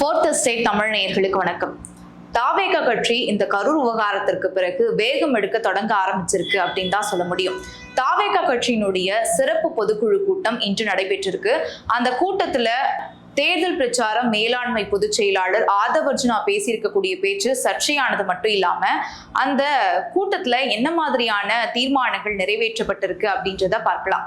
Fourth state Tamil நேயர்களுக்கு வணக்கம். தாவேக கட்சி இந்த கரூர் விவகாரத்திற்கு பிறகு வேகம் எடுக்க தொடங்க ஆரம்பிச்சிருக்கு அப்படின்னு தான் சொல்ல முடியும். தாவேக கட்சியினுடைய சிறப்பு பொதுக்குழு கூட்டம் இன்று நடைபெற்றிருக்கு. அந்த கூட்டத்துல தேர்தல் பிரச்சாரம் மேலாண்மை பொதுச் செயலாளர் ஆதவர்ஜுனா பேசியிருக்கக்கூடிய பேச்சு சர்ச்சையானது மட்டும் இல்லாம அந்த கூட்டத்துல என்ன மாதிரியான தீர்மானங்கள் நிறைவேற்றப்பட்டிருக்கு அப்படின்றத பார்க்கலாம்.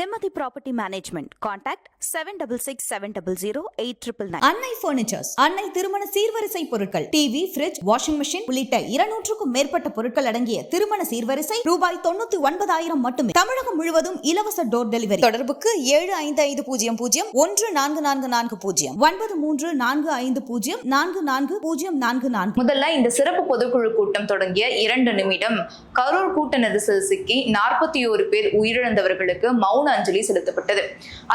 Nimmathi property management contact seven double six seven double zero eight triple nine Annai furnitures Annai திருமண சீர்வரிசை பொருட்கள் டிவி ஃபிரிட்ஜ் வாஷிங் மெஷின் உள்ளிட்ட இருநூற்றுக்கும் மேற்பட்ட பொருட்கள் அடங்கிய திருமண சீர்வரிசை ரூபாய் தொண்ணூத்தி ஒன்பதாயிரம் மட்டுமே. தமிழகம் முழுவதும் இலவச டோர் டெலிவரி தொடர்புக்கு ஏழு ஐந்து ஐந்து பூஜ்ஜியம் பூஜ்ஜியம் ஒன்று நான்கு நான்கு நான்கு பூஜ்ஜியம். ஒன்பது மூன்று நான்கு ஐந்து பூஜ்ஜியம் நான்கு நான்கு பூஜ்ஜியம் நான்கு நான்கு. முதல்ல இந்த சிறப்பு பொதுக்குழு கூட்டம் தொடங்கிய இரண்டு நிமிடம். கரூர் கூட்ட நெரிசல் சிக்கி நாற்பத்தி ஓரு பேர் உயிரிழந்தவர்களுக்கு மௌன அஞ்சலி செலுத்தப்பட்டது.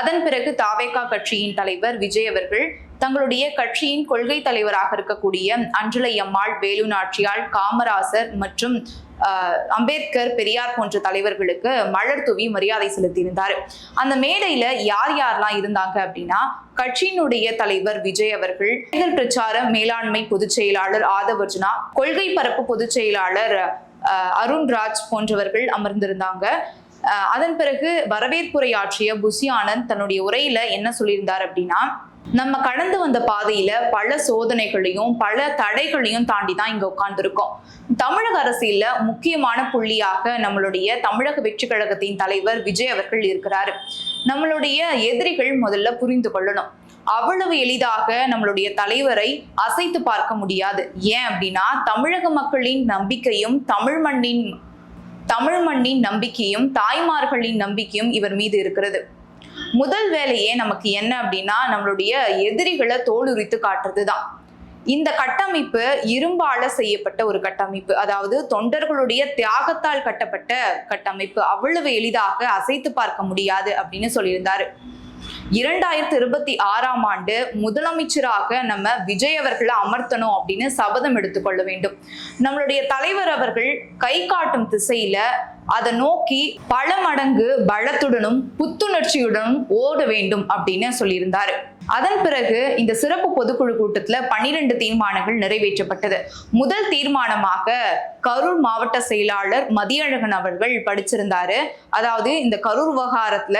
அதன் பிறகு தாவேகா கட்சியின் தலைவர் விஜய் அவர்கள் தங்களுடைய கட்சியின் கொள்கை தலைவராக இருக்கக்கூடிய அஞ்சலை அம்மாள் வேலு நாச்சியாள் காமராசர் மற்றும் அம்பேத்கர் பெரியார் போன்ற தலைவர்களுக்கு மலர் தூவி மரியாதை செலுத்தியிருந்தார். அந்த மேடையில யார் யாரெல்லாம் இருந்தாங்க அப்படின்னா கட்சியினுடைய தலைவர் விஜய் அவர்கள் தேர்தல் பிரச்சார மேலாண்மை பொதுச் செயலாளர் ஆதவர்ஜுனா கொள்கை பரப்பு பொதுச் செயலாளர் அருண்ராஜ் போன்றவர்கள் அமர்ந்திருந்தாங்க. அதன் பிறகு வரவேற்புரை ஆற்றிய புசி ஆனந்த் தன்னுடைய உரையில என்ன சொல்லியிருந்தார் அப்படின்னா நம்ம கடந்து வந்த பாதையில பல சோதனைகளையும் பல தடைகளையும் தாண்டி தான் இங்க உட்கார்ந்துருக்கோம். தமிழக அரசியல்ல முக்கியமான புள்ளியாக நம்மளுடைய தமிழக வெற்றி கழகத்தின் தலைவர் விஜய் அவர்கள் இருக்கிறாரு. நம்மளுடைய எதிரிகள் முதல்ல புரிந்து கொள்ளணும். அவ்வளவு எளிதாக நம்மளுடைய தலைவரை அசைத்து பார்க்க முடியாது. ஏன் அப்படின்னா தமிழக மக்களின் நம்பிக்கையும் தமிழ் மண்ணின் தமிழ் மண்ணின் நம்பிக்கையும் தாய்மார்களின் நம்பிக்கையும் இவர் மீது இருக்கிறது. முதல் வேலையே நமக்கு என்ன அப்படின்னா நம்மளுடைய எதிரிகளை தோலுரித்து காட்டுறது தான் இந்த கட்டமைப்பு இரும்பால செய்யப்பட்ட ஒரு கட்டமைப்பு. அதாவது தொண்டர்களுடைய தியாகத்தால் கட்டப்பட்ட கட்டமைப்பு. அவ்வளவு எளிதாக அசைத்து பார்க்க முடியாது அப்படின்னு சொல்லியிருந்தாரு. இரண்டாயிரத்தி இருபத்தி ஆறாம் ஆண்டு முதலமைச்சராக நம்ம விஜய் அவர்களை அமர்த்தணும் அப்படின்னு சபதம் எடுத்துக்கொள்ள வேண்டும். நம்மளுடைய தலைவர் அவர்கள் கை காட்டும் திசையில அதை நோக்கி பல மடங்கு பலத்துடனும் புத்துணர்ச்சியுடனும் ஓட வேண்டும் அப்படின்னு சொல்லியிருந்தாரு. அதன் பிறகு இந்த சிறப்பு பொதுக்குழு கூட்டத்துல பன்னிரண்டு தீர்மானங்கள் நிறைவேற்றப்பட்டது. முதல் தீர்மானமாக கரூர் மாவட்ட செயலாளர் மதியழகன் அவர்கள் படிச்சிருந்தாரு. அதாவது இந்த கரூர் விவகாரத்துல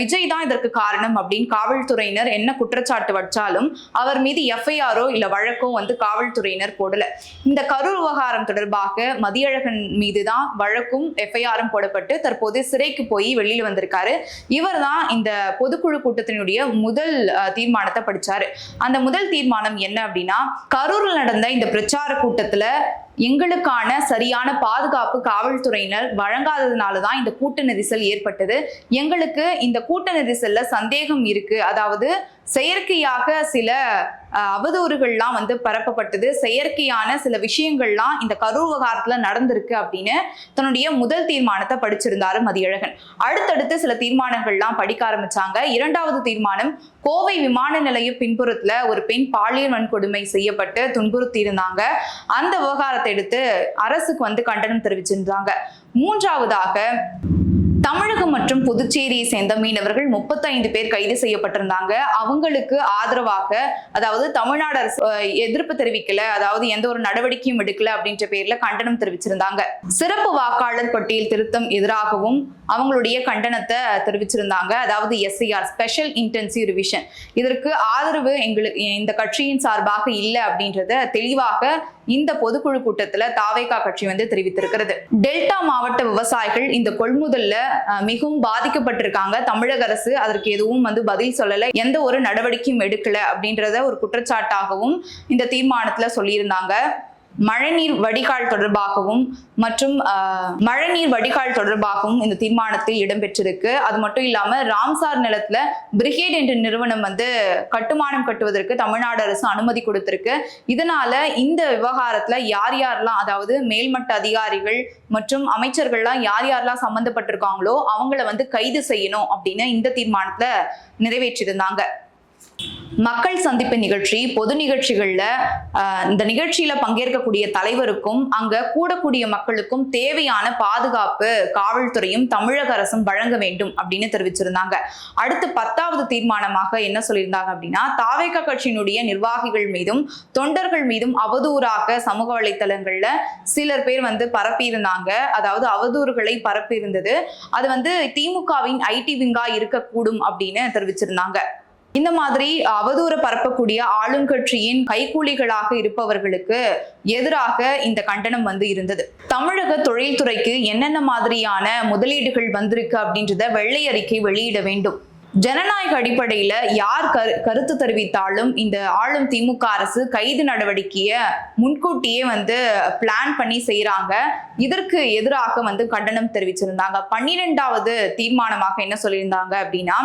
விஜய் தான் இதற்கு காரணம் அப்படின்னு காவல்துறையினர் என்ன குற்றச்சாட்டு வச்சாலும் அவர் மீது எஃப்ஐஆரோ இல்ல வழக்கோ வந்து காவல்துறையினர் போடல. இந்த கரூர் விவகாரம் தொடர்பாக மதியழகன் மீது தான் வழக்கும் எஃப்ஐஆரும் போடப்பட்டு தற்போது சிறைக்கு போய் வெளியில் வந்திருக்காரு. இவர் தான் இந்த பொதுக்குழு கூட்டத்தினுடைய முதல் தீர்மானத்தை படிச்சாரு. அந்த முதல் தீர்மானம் என்ன அப்படின்னா கரூர்ல நடந்த இந்த பிரச்சார கூட்டத்துல எங்களுக்கான சரியான பாதுகாப்பு காவல்துறையினர் வழங்காததுனால தான் இந்த கூட்ட நெரிசல் ஏற்பட்டது. எங்களுக்கு இந்த கூட்ட நெரிசல்ல சந்தேகம் இருக்கு. அதாவது செயற்கையாக சில அவதூறுகள்லாம் வந்து பரப்பப்பட்டது. செயற்கையான சில விஷயங்கள்லாம் இந்த கரூர் விவகாரத்தில் நடந்திருக்கு அப்படின்னு தன்னுடைய முதல் தீர்மானத்தை படிச்சிருந்தாரு மதியழகன். அடுத்தடுத்து சில தீர்மானங்கள்லாம் படிக்க ஆரம்பிச்சாங்க. இரண்டாவது தீர்மானம் கோவை விமான நிலைய பின்புறத்துல ஒரு பெண் பாலியல் வன்கொடுமை செய்யப்பட்டு துன்புறுத்தி இருந்தாங்க அந்த விவகாரத்தை எடுத்து அரசுக்கு வந்து கண்டனம் தெரிவிச்சிருந்தாங்க. மூன்றாவதாக தமிழகம் மற்றும் புதுச்சேரியை சேர்ந்த மீனவர்கள் முப்பத்தைந்து பேர் கைது செய்யப்பட்டிருந்தாங்க. அவங்களுக்கு ஆதரவாக அதாவது தமிழ்நாடு அரசு எதிர்ப்பு தெரிவிக்கல அதாவது எந்த ஒரு நடவடிக்கையும் எடுக்கல அப்படின்ற பேர்ல கண்டனம் தெரிவிச்சிருந்தாங்க. சிறப்பு வாக்காளர் பட்டியல் திருத்தம் எதிராகவும் அவங்களுடைய கண்டனத்தை தெரிவிச்சிருந்தாங்க. அதாவது எஸ்ஐஆர் ஸ்பெஷல் இன்டென்சிவ் ரிவிஷன் இதற்கு ஆதரவு எங்களுக்கு இந்த கட்சியின் சார்பாக இல்லை அப்படின்றத தெளிவாக இந்த பொதுக்குழு கூட்டத்துல தாவேகா கட்சி வந்து தெரிவித்திருக்கிறது. டெல்டா மாவட்ட விவசாயிகள் இந்த கொள்முதல்ல மிகவும் பாதிக்கப்பட்டிருக்காங்க. தமிழக அரசு அதற்கு எதுவும் வந்து பதில் சொல்லல. எந்த ஒரு நடவடிக்கையும் எடுக்கல அப்படின்றத ஒரு குற்றச்சாட்டாகவும் இந்த தீர்மானத்துல சொல்லியிருந்தாங்க. மழைநீர் வடிகால் தொடர்பாகவும் மற்றும் மழைநீர் வடிகால் தொடர்பாகவும் இந்த தீர்மானத்தில் இடம்பெற்றிருக்கு. அது மட்டும் இல்லாம ராம்சார் நிலத்துல பிரிகேட் என்ற நிறுவனம் வந்து கட்டுமானம் கட்டுவதற்கு தமிழ்நாடு அரசு அனுமதி கொடுத்திருக்கு. இதனால இந்த விவகாரத்துல யார் யாரெல்லாம் அதாவது மேல்மட்ட அதிகாரிகள் மற்றும் அமைச்சர்கள்லாம் யார் யாரெல்லாம் சம்பந்தப்பட்டிருக்காங்களோ அவங்கள வந்து கைது செய்யணும் அப்படின்னு இந்த தீர்மானத்துல நிறைவேற்றியிருந்தாங்க மக்கள் சந்திப்பு நிகழ்ச்சி பொது நிகழ்ச்சிகளில் இந்த நிகழ்ச்சியில் பங்கேற்கக்கூடிய தலைவருக்கும் அங்கே கூடக்கூடிய மக்களுக்கும் தேவையான பாதுகாப்பு காவல்துறையும் தமிழக அரசும் வழங்க வேண்டும் அப்படின்னு தெரிவிச்சிருந்தாங்க. அடுத்து பத்தாவது தீர்மானமாக என்ன சொல்லியிருந்தாங்க அப்படின்னா தாவேக கட்சியினுடைய நிர்வாகிகள் மீதும் தொண்டர்கள் மீதும் அவதூறாக சமூக வலைத்தளங்களில் சிலர் பேர் வந்து பரப்பியிருந்தாங்க. அதாவது அவதூறுகளை பரப்பியிருந்தது. அது வந்து திமுகவின் ஐடி விங்கா இருக்கக்கூடும் அப்படின்னு தெரிவிச்சிருந்தாங்க. இந்த மாதிரி அவதூறு பரப்பக்கூடிய ஆளுங்கட்சியின் கைக்கூலிகளாக இருப்பவர்களுக்கு எதிராக இந்த கண்டனம் வந்து இருந்தது. தமிழக தொழில்துறைக்கு என்னென்ன மாதிரியான முதலீடுகள் வந்திருக்கு அப்படின்றத வெள்ளை அறிக்கை வெளியிட வேண்டும். ஜனநாயக அடிப்படையில யார் கரு கருத்து தெரிவித்தாலும் இந்த ஆளும் திமுக அரசு கைது நடவடிக்கையை முன்கூட்டியே வந்து பிளான் பண்ணி செய்யறாங்க இதற்கு எதிராக வந்து கண்டனம் தெரிவிச்சிருந்தாங்க. பன்னிரெண்டாவது தீர்மானமாக என்ன சொல்லியிருந்தாங்க அப்படின்னா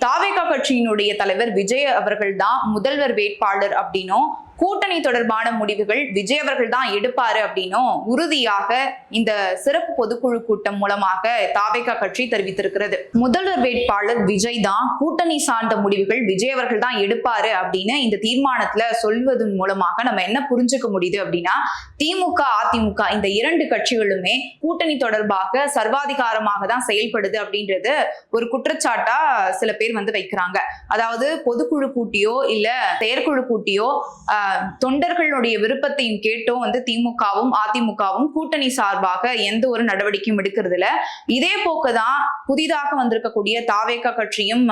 தாவேகா கட்சியினுடைய தலைவர் விஜய் அவர்கள் தான் முதல்வர் வேட்பாளர் அப்படின்னும் கூட்டணி தொடர்பான முடிவுகள் விஜய் அவர்கள் தான் எடுப்பாரு அப்படின்னும் உறுதியாக இந்த சிறப்பு பொதுக்குழு கூட்டம் மூலமாக தாவேகா கட்சி தெரிவித்திருக்கிறது. முதல்வர் வேட்பாளர் விஜய் தான் கூட்டணி சார்ந்த முடிவுகள் விஜய் அவர்கள் தான் எடுப்பாரு அப்படின்னு இந்த தீர்மானத்துல சொல்வதன் மூலமாக நம்ம என்ன புரிஞ்சுக்க முடியுது அப்படின்னா திமுக அதிமுக இந்த இரண்டு கட்சிகளுமே கூட்டணி தொடர்பாக சர்வாதிகாரமாக தான் செயல்படுது அப்படின்றது ஒரு குற்றச்சாட்டா சில பேர் வந்து வைக்கிறாங்க. அதாவது பொதுக்குழு கூட்டியோ இல்ல செயற்குழு கூட்டியோ ஆஹ், தொண்டர்களுடைய விருப்பத்தையும் கேட்டும். வந்து திமுகவும் அதிமுகவும் கூட்டணி சார்பாக எந்த ஒரு நடவடிக்கையும் எடுக்கிறது இல்ல இதே போக்கு தான் புதிதாக வந்திருக்கக்கூடிய தாவேகா கட்சியும்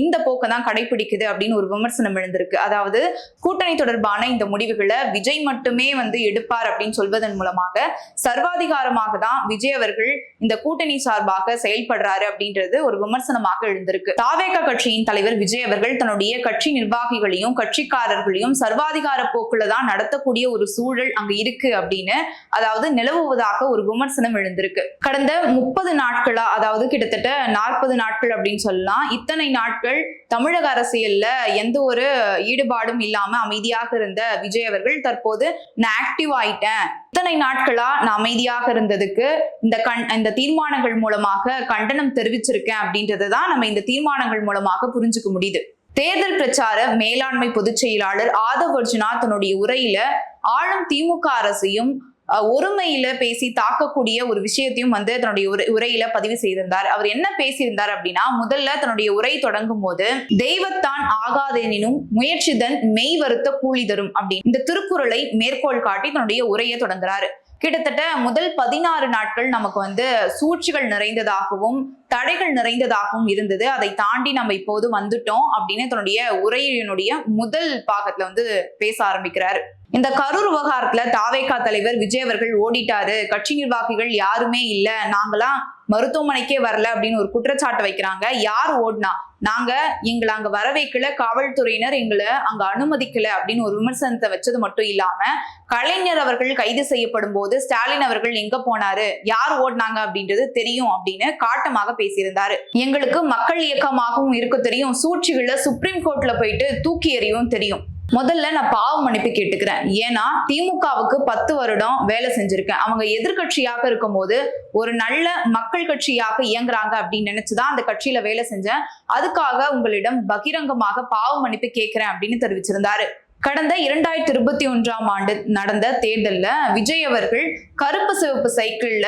இந்த போக்கை தான் கடைபிடிக்குது அப்படின்னு ஒரு விமர்சனம் எழுந்திருக்கு. அதாவது கூட்டணி தொடர்பான இந்த முடிவுகளை விஜய் மட்டுமே வந்து எடுப்பார் அப்படின்னு சொல்வதன் மூலமாக சர்வாதிகாரமாக தான் விஜய் அவர்கள் இந்த கூட்டணி சார்பாக செயல்படுறாரு அப்படின்றது ஒரு விமர்சனமாக எழுந்திருக்கு. தாவேகா கட்சியின் தலைவர் விஜய் அவர்கள் தன்னுடைய கட்சி நிர்வாகிகளையும் கட்சிக்காரர்களையும் சர்வாதிகார போக்குல தான் நடத்தக்கூடிய ஒரு சூழல் அங்க இருக்கு அப்படின்னு அதாவது நிலவுவதாக ஒரு விமர்சனம் எழுந்திருக்கு. கடந்த முப்பது நாட்களா அதாவது கிட்டத்தட்ட நாற்பது நாட்கள் அப்படின்னு சொல்லலாம் இத்தனை நாட்கள் தமிழக அரசியல்ல எந்த ஒரு ஈடுபாடும் இல்லாம அமைதியாக இருந்த விஜய் அவர்கள் தற்போது நான் ஆக்டிவ் ஆயிட்டேன். இத்தனை நாட்களா நான் அமைதியாக இருந்ததுக்கு இந்த கண் இந்த தீர்மானங்கள் மூலமாக கண்டனம் தெரிவிச்சிருக்கேன் அப்படின்றத தான் நம்ம இந்த தீர்மானங்கள் மூலமாக புரிஞ்சுக்க முடியுது. தேர்தல் பிரச்சார மேலாண்மை பொதுச் செயலாளர் ஆதவ் அர்ஜுனா தன்னுடைய உரையில ஆளும் திமுக அரசையும் ஒருமையில பேசி தாக்கக்கூடிய ஒரு விஷயத்தையும் வந்து தன்னுடைய உரை உரையில பதிவு செய்திருந்தார். அவர் என்ன பேசியிருந்தார் அப்படின்னா முதல்ல தன்னுடைய உரை தொடங்கும் போது தெய்வத்தான் ஆகாதெனினும் முயற்சிதன் மெய் வருத்த கூலி தரும் அப்படின்னு. இந்த திருக்குறளை மேற்கோள் காட்டி தன்னுடைய உரையை தொடங்குறாரு. கிட்டத்தட்ட முதல் பதினாறு நாட்கள் நமக்கு வந்து சூழ்ச்சிகள் நிறைந்ததாகவும் தடைகள் நிறைந்ததாகவும் இருந்தது. அதை தாண்டி நம்ம இப்போது வந்துட்டோம் அப்படின்னு தன்னுடைய உரையினுடைய முதல் பாகத்துல வந்து பேச ஆரம்பிக்கிறாரு. இந்த கரூர் விவகாரத்துல தாவேகா தலைவர் விஜய் அவர்கள் ஓடிட்டாரு. கட்சி நிர்வாகிகள் யாருமே இல்ல. நாங்களாம் மருத்துவமனைக்கே வரல அப்படின்னு ஒரு குற்றச்சாட்டு வைக்கிறாங்க. யார் ஓடினா? நாங்க எங்களை அங்க வர வைக்கல. காவல்துறையினர் எங்களை அங்க அனுமதிக்கல அப்படின்னு ஒரு விமர்சனத்தை வச்சது மட்டும் இல்லாம கலைஞர் அவர்கள் கைது செய்யப்படும் போது ஸ்டாலின் அவர்கள் எங்க போனாரு? யார் ஓடினாங்க அப்படின்றது தெரியும் அப்படின்னு காட்டமாக பேசியிருந்தாரு. எங்களுக்கு மக்கள் இயக்கமாகவும் இருக்க தெரியும். சூழ்ச்சிகளை சுப்ரீம் கோர்ட்ல போயிட்டு தூக்கி எறியவும் தெரியும். முதல்ல நான் பாவ மன்னிப்பு கேட்டுக்கிறேன். ஏன்னா திமுகவுக்கு பத்து வருடம் வேலை செஞ்சிருக்கேன். அவங்க எதிர்க்கட்சியாக இருக்கும்போது ஒரு நல்ல மக்கள் கட்சியாக இயங்குறாங்க அப்படின்னு நினைச்சுதான் அந்த கட்சியில வேலை செஞ்சேன். அதுக்காக உங்களிடம் பகிரங்கமாக பாவ மன்னிப்பு கேட்கிறேன் அப்படின்னு தெரிவிச்சிருந்தாரு. கடந்த இரண்டாயிரத்தி இருபத்தி ஒன்றாம் ஆண்டு நடந்த தேர்தல்ல விஜய் அவர்கள் கருப்பு சிவப்பு சைக்கிள்ல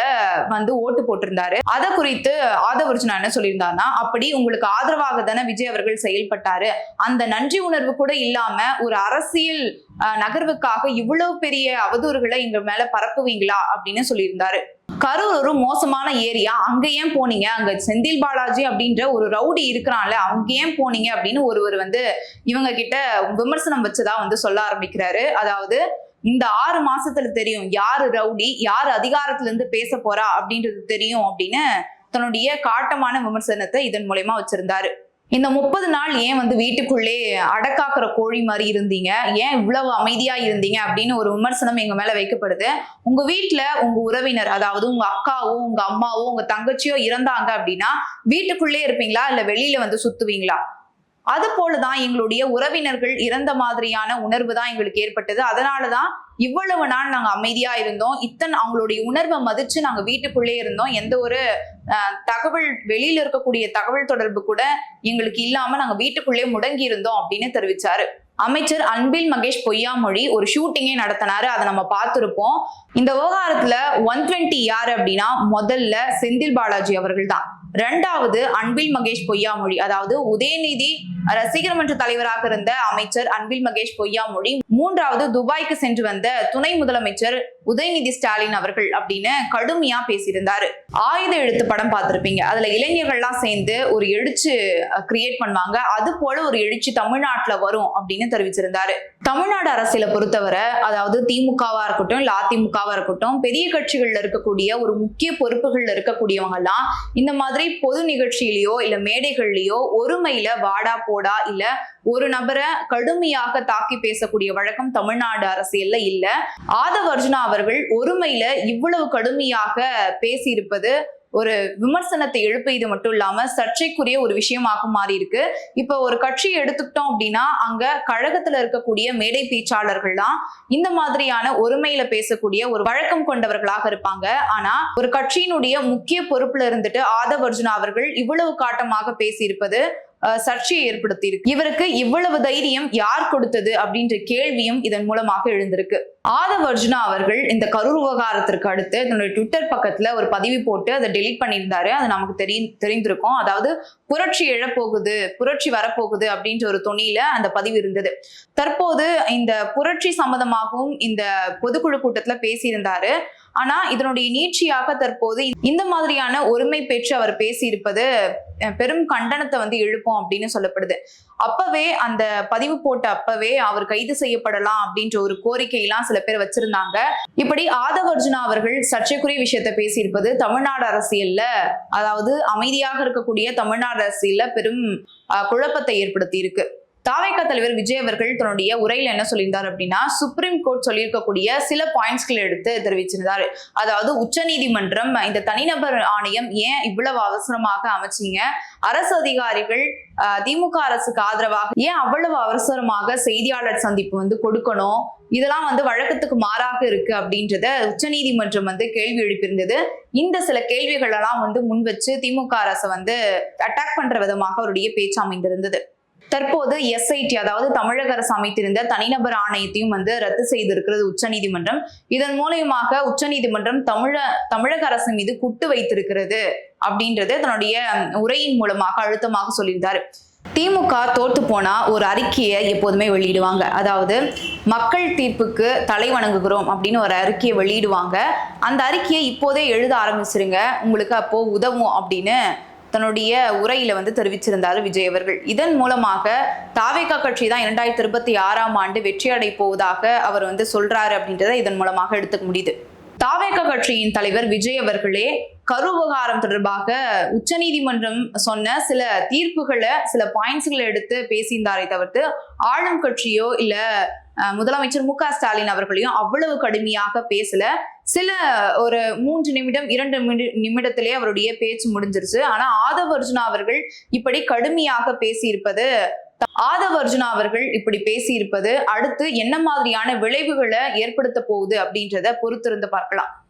வந்து ஓட்டு போட்டிருந்தாரு. அதை குறித்து ஆதவர்ஜுனா என்ன சொல்லியிருந்தாருன்னா அப்படி உங்களுக்கு ஆதரவாக தானே விஜய் அவர்கள் செயல்பட்டாரு. அந்த நன்றி உணர்வு கூட இல்லாம ஒரு அரசியல் நகர்வுக்காக இவ்வளவு பெரிய அவதூறுகளை எங்க மேல பரப்புவீங்களா? அப்படின்னு சொல்லியிருந்தாரு. கரூர் ஒரு மோசமான ஏரியா. அங்க ஏன் போனீங்க? அங்க செந்தில் பாலாஜி அப்படின்ற ஒரு ரவுடி இருக்கிறான்ல அங்க ஏன் போனீங்க அப்படின்னு ஒருவர் வந்து இவங்க கிட்ட விமர்சனம் வச்சதா வந்து சொல்ல ஆரம்பிக்கிறாரு. அதாவது இந்த ஆறு மாசத்துல தெரியும் யாரு ரவுடி யாரு அதிகாரத்துல இருந்து பேச போறா அப்படின்றது தெரியும் அப்படின்னு தன்னுடைய காட்டமான விமர்சனத்தை இதன் மூலயமா வச்சிருந்தாரு. இந்த முப்பது நாள் ஏன் வந்து வீட்டுக்குள்ளே அடக்காக்குற கோழி மாதிரி இருந்தீங்க? ஏன் இவ்வளவு அமைதியா இருந்தீங்க? அப்படின்னு ஒரு விமர்சனம் எங்க மேல வைக்கப்படுது. உங்க வீட்டுல உங்க உறவினர் அதாவது உங்க அக்காவோ உங்க அம்மாவோ உங்க தங்கச்சியோ இறந்தாங்க அப்படின்னா வீட்டுக்குள்ளே இருப்பீங்களா? இல்ல வெளியில வந்து சுத்துவீங்களா? அது போலதான் எங்களுடைய உறவினர்கள் இறந்த மாதிரியான உணர்வு தான் எங்களுக்கு ஏற்பட்டது. அதனாலதான் இவ்வளவு நாள் நாங்க அமைதியா இருந்தோம். இத்தன் அவங்களுடைய உணர்வை மதிச்சு நாங்க வீட்டுக்குள்ளே இருந்தோம். எந்த ஒரு தகவல் வெளியில இருக்கக்கூடிய தகவல் தொடர்பு கூட எங்களுக்கு இல்லாம நாங்க வீட்டுக்குள்ளே முடங்கி இருந்தோம் அப்படின்னு தெரிவிச்சாரு. அமைச்சர் அன்பில் மகேஷ் பொய்யாமொழி ஒரு ஷூட்டிங்கே நடத்தினாரு. அதை நம்ம பார்த்துருப்போம். இந்த விவகாரத்துல ஒன் டுவெண்ட்டி யாரு அப்படின்னா முதல்ல செந்தில் பாலாஜி அவர்கள் தான் ரெண்டாவது அன்பில் மகேஷ் பொய்யாமொழி அதாவது உதயநிதி ரசிகர் மன்ற தலைவராக இருந்த அமைச்சர் அன்பில் மகேஷ் பொய்யாமொழி மூன்றாவது துபாய்க்கு சென்று வந்த துணை முதலமைச்சர் உதயநிதி ஸ்டாலின் அவர்கள் அப்படின்னு கடுமையா பேசியிருந்தாரு. ஆயுத எழுத்து படம் பார்த்திருப்பீங்க. அதுல இளைஞர்கள்லாம் சேர்ந்து ஒரு எழுச்சி கிரியேட் பண்ணுவாங்க. அது போல ஒரு எழுச்சி தமிழ்நாட்டுல வரும் அப்படின்னு தெரிவிச்சிருந்தாரு. தமிழ்நாடு அரசியலை பொறுத்தவரை அதாவது திமுகவா இருக்கட்டும் இல்ல அதிமுகவா இருக்கட்டும் பெரிய கட்சிகள்ல இருக்கக்கூடிய ஒரு முக்கிய பொறுப்புகள்ல இருக்கக்கூடியவங்க எல்லாம் இந்த மாதிரி பொது நிகழ்ச்சியிலயோ இல்ல மேடைகள்லயோ ஒருமையில வாடா போடா இல்ல ஒரு நபரை கடுமையாக தாக்கி பேசக்கூடிய வழக்கம் தமிழ்நாடு அரசியல்ல இல்ல. ஆதவ அர்ஜுனா அவர்கள் ஒருமையில இவ்வளவு கடுமையாக பேசியிருப்பது ஒரு விமர்சனத்தை எழுப்பியது மட்டும் இல்லாம சர்ச்சைக்குரிய ஒரு விஷயமாக மாறி இருக்கு இப்ப ஒரு கட்சியை எடுத்துக்கிட்டோம் அப்படின்னா அங்க கழகத்துல இருக்கக்கூடிய மேடை பேச்சாளர்கள்லாம் இந்த மாதிரியான ஒருமையில பேசக்கூடிய ஒரு வழக்கம் கொண்டவர்களாக இருப்பாங்க. ஆனா ஒரு கட்சியினுடைய முக்கிய பொறுப்புல இருந்துட்டு ஆதவ் அர்ஜுனா அவர்கள் இவ்வளவு காட்டமாக பேசியிருப்பது சர்ச்சையை ஏற்படுத்தி இருக்கு இவருக்கு இவ்வளவு தைரியம் யார் கொடுத்தது அப்படின்ற கேள்வியும் இதன் மூலமாக எழுந்திருக்கு. ஆதவ் அர்ஜுனா அவர்கள் இந்த கரூர் விவகாரத்திற்கு அடுத்து தன்னுடைய ட்விட்டர் பக்கத்துல ஒரு பதிவு போட்டு அதை டெலீட் பண்ணியிருந்தாரு. அது நமக்கு தெரி தெரிந்திருக்கும். அதாவது புரட்சி எழப்போகுது புரட்சி வரப்போகுது அப்படின்ற ஒரு துணியில அந்த பதிவு இருந்தது. தற்போது இந்த புரட்சி சம்பந்தமாகவும் இந்த பொதுக்குழு கூட்டத்துல பேசியிருந்தாரு. ஆனா இதனுடைய நீட்சியாக தற்போது இந்த மாதிரியான ஒருமை பெற்று அவர் பேசியிருப்பது பெரும் கண்டனத்தை வந்து எழுப்போம் அப்படின்னு சொல்லப்படுது. அப்பவே அந்த பதிவு போட்ட அப்பவே அவர் கைது செய்யப்படலாம் அப்படின்ற ஒரு கோரிக்கையெல்லாம் சில பேர் வச்சிருந்தாங்க. இப்படி ஆதவ அர்ஜுனா அவர்கள் சர்ச்சைக்குரிய விஷயத்த பேசியிருப்பது தமிழ்நாடு அரசியல்ல அதாவது அமைதியாக இருக்கக்கூடிய தமிழ்நாடு அரசியல்ல பெரும் குழப்பத்தை ஏற்படுத்தி இருக்கு தாவைக்கா தலைவர் விஜய் அவர்கள் தன்னுடைய உரையில் என்ன சொல்லியிருந்தார் அப்படின்னா சுப்ரீம் கோர்ட் சொல்லியிருக்கக்கூடிய சில பாயிண்ட்ஸ்களை எடுத்து தெரிவிச்சிருந்தாரு. அதாவது உச்சநீதிமன்றம் இந்த தனிநபர் ஆணையம் ஏன் இவ்வளவு அவசரமாக அமைச்சீங்க? அரசு அதிகாரிகள் திமுக அரசுக்கு ஆதரவாக ஏன் அவ்வளவு அவசரமாக செய்தியாளர் சந்திப்பு வந்து கொடுக்கணும்? இதெல்லாம் வந்து வழக்கத்துக்கு மாறாக இருக்கு அப்படின்றத உச்சநீதிமன்றம் வந்து கேள்வி எழுப்பியிருந்தது. இந்த சில கேள்விகள் எல்லாம் வந்து முன் வச்சு திமுக அரசை வந்து அட்டாக் பண்ற விதமாக அவருடைய பேச்சு அமைந்திருந்தது. தற்போது எஸ்ஐடி அதாவது தமிழக அரசு அமைத்திருந்த தனிநபர் ஆணையத்தையும் வந்து ரத்து செய்திருக்கிறது உச்சநீதிமன்றம். இதன் மூலியமாக உச்சநீதிமன்றம் தமிழ தமிழக அரசு மீது குட்டு வைத்திருக்கிறது அப்படின்றது தன்னுடைய உரையின் மூலமாக அழுத்தமாக சொல்லியிருந்தார். திமுக தோத்து போனா ஒரு அறிக்கையை எப்போதுமே வெளியிடுவாங்க. அதாவது மக்கள் தீர்ப்புக்கு தலை வணங்குகிறோம் அப்படின்னு ஒரு அறிக்கையை வெளியிடுவாங்க. அந்த அறிக்கையை இப்போதே எழுத ஆரம்பிச்சிருங்க. உங்களுக்கு அப்போ உதவும் அப்படின்னு தன்னுடைய உரையில வந்து தெரிவிச்சிருந்தாரு விஜய் அவர்கள். இதன் மூலமாக தாவேகா கட்சி தான் இரண்டாயிரத்தி இருபத்தி ஆறாம் ஆண்டு வெற்றியடை போவதாக அவர் வந்து சொல்றாரு அப்படின்றத இதன் மூலமாக எடுத்துக்க முடியுது. தாவேக கட்சியின் தலைவர் விஜய் அவர்களே கரு விவகாரம் தொடர்பாக உச்சநீதிமன்றம் சொன்ன சில தீர்ப்புகளை சில பாயிண்ட்ஸ்களை எடுத்து பேசியிருந்தாரை தவிர்த்து ஆளும் கட்சியோ இல்ல முதலமைச்சர் மு க ஸ்டாலின் அவர்களையும் அவ்வளவு கடுமையாக பேசல. சில ஒரு மூன்று நிமிடம் இரண்டு நிமிடத்திலே அவருடைய பேச்சு முடிஞ்சிருச்சு. ஆனா ஆதவ அர்ஜுனா அவர்கள் இப்படி கடுமையாக பேசியிருப்பது ஆதவ அர்ஜுனா அவர்கள் இப்படி பேசியிருப்பது அடுத்து என்ன மாதிரியான விளைவுகளை ஏற்படுத்த போகுது அப்படின்றத பொறுத்திருந்து பார்க்கலாம்.